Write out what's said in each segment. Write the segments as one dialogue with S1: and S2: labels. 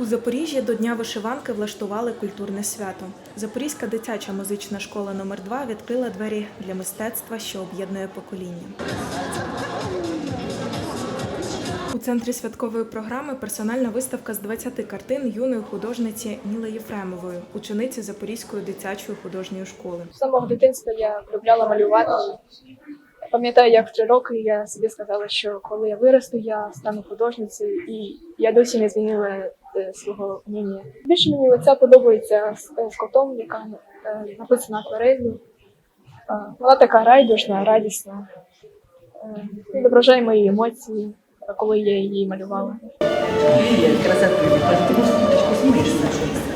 S1: У Запоріжжі до Дня вишиванки влаштували культурне свято. Запорізька дитяча музична школа номер 2 відкрила двері для мистецтва, що об'єднує покоління. У центрі святкової програми персональна виставка з 20 картин юної художниці Ніли Єфремової, учениці Запорізької дитячої художньої школи.
S2: З самого дитинства я полюбляла малювати. Пам'ятаю, як в три роки я собі сказала, що коли я виросту, я стану художницею, і я досі не змінила е, свого мнення. Більше мені оця подобається е, з котом, яка е, написана акварелью. Вона така райдужна, радісна. Відображає мої емоції, коли я її малювала.
S3: Красота, ти можешь фоточку снимешь с нашей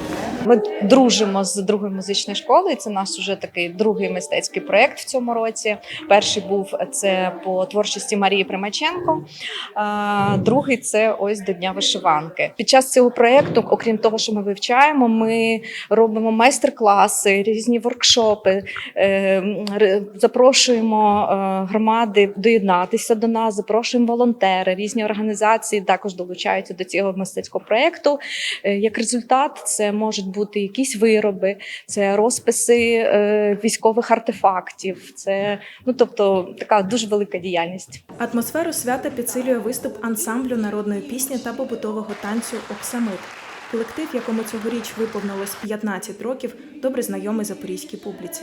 S4: Ми дружимо з другою музичною школою. Це наш уже такий другий мистецький проєкт в цьому році. Перший був це по творчості Марії Примаченко. Другий це ось до Дня вишиванки. Під час цього проєкту, окрім того, що ми вивчаємо, ми робимо майстер-класи, різні воркшопи, е, запрошуємо е, громади доєднатися до нас, запрошуємо волонтери, різні організації також долучаються до цього мистецького проєкту. Е, Як результат, це можуть бути якісь вироби, це розписи е, військових артефактів. Це ну тобто така дуже велика діяльність.
S1: Атмосферу свята підсилює виступ ансамблю народної пісні та побутового танцю Оксамит. Колектив, якому цьогоріч виповнилось 15 років, добре знайомий запорізькій публіці.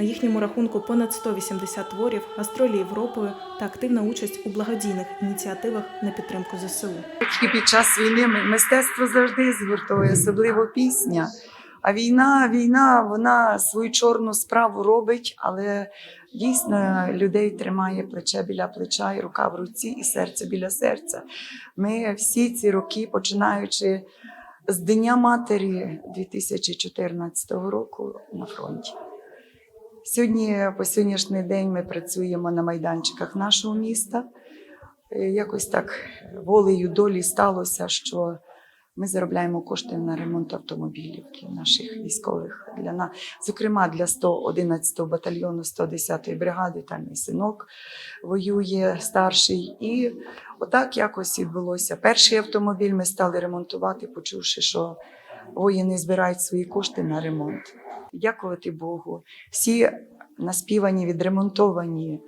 S1: На їхньому рахунку понад 180 творів, гастролі Європою та активна участь у благодійних ініціативах на підтримку ЗСУ.
S3: Під час війни мистецтво завжди згуртує, особливо пісня. А війна, війна, вона свою чорну справу робить, але дійсно людей тримає плече біля плеча, і рука в руці, і серце біля серця. Ми всі ці роки, починаючи з Дня матері 2014 року на фронті. Сьогодні, по сьогоднішній день, ми працюємо на майданчиках нашого міста. Е, Якось так волею долі сталося, що ми заробляємо кошти на ремонт автомобілів для наших військових, для на, зокрема для 111 батальйону 110-ї бригади. Там мій синок воює старший. І отак якось відбулося. Перший автомобіль ми стали ремонтувати, почувши, що воїни збирають свої кошти на ремонт. Дякувати Богу. Всі наспівані, відремонтовані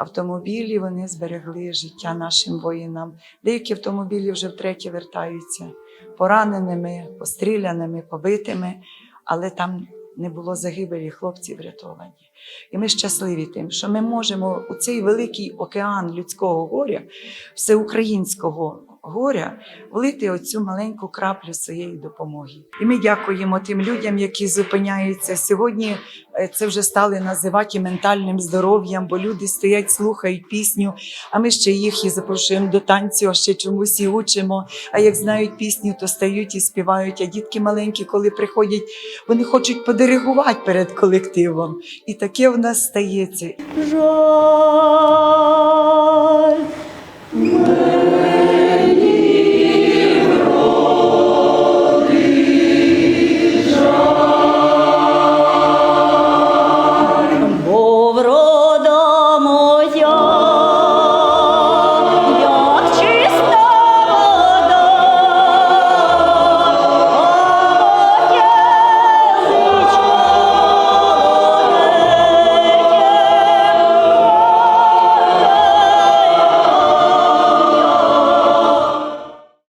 S3: автомобілі вони зберегли життя нашим воїнам. Деякі автомобілі вже втретє вертаються пораненими, постріляними, побитими, але там не було загибелі, хлопці врятовані. І ми щасливі тим, що ми можемо у цей великий океан людського горя, всеукраїнського горя, влити оцю маленьку краплю своєї допомоги. І ми дякуємо тим людям, які зупиняються сьогодні. е, Це вже стали називати ментальним здоров'ям, бо люди стоять, слухають пісню. А ми ще їх і запрошуємо до танцю, а ще чомусь і учимо. А як знають пісню, то стають і співають. А дітки маленькі, коли приходять, вони хочуть подиригувати перед колективом. І таке в нас стається.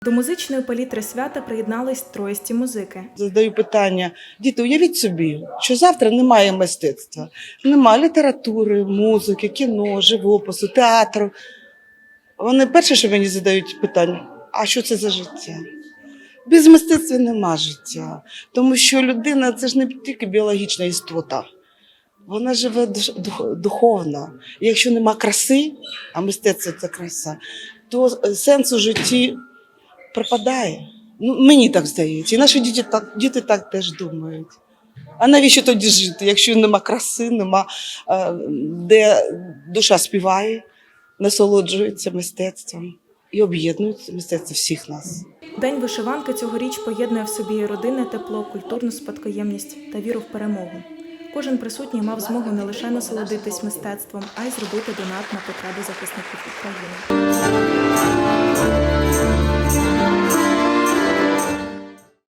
S1: До музичної палітри свята приєднались троїсті музики.
S5: Задаю питання: діти, уявіть собі, що завтра немає мистецтва, немає літератури, музики, кіно, живопису, театру. Вони перше, що мені задають питання: а що це за життя? Без мистецтва нема життя, тому що людина це ж не тільки біологічна істота. Вона живе духовно. Якщо нема краси, а мистецтво це краса, то е, сенс у житті пропадає. Ну, мені так здається. І наші діти так, діти так теж думають. А навіщо тоді жити, якщо нема краси, нема е, де душа співає, насолоджується мистецтвом і об'єднується мистецтво всіх нас.
S1: День вишиванки цьогоріч поєднує в собі і родинне тепло, культурну спадкоємність та віру в перемогу. Кожен присутній мав змогу не лише насолодитись мистецтвом, а й зробити донат на потреби захисників України.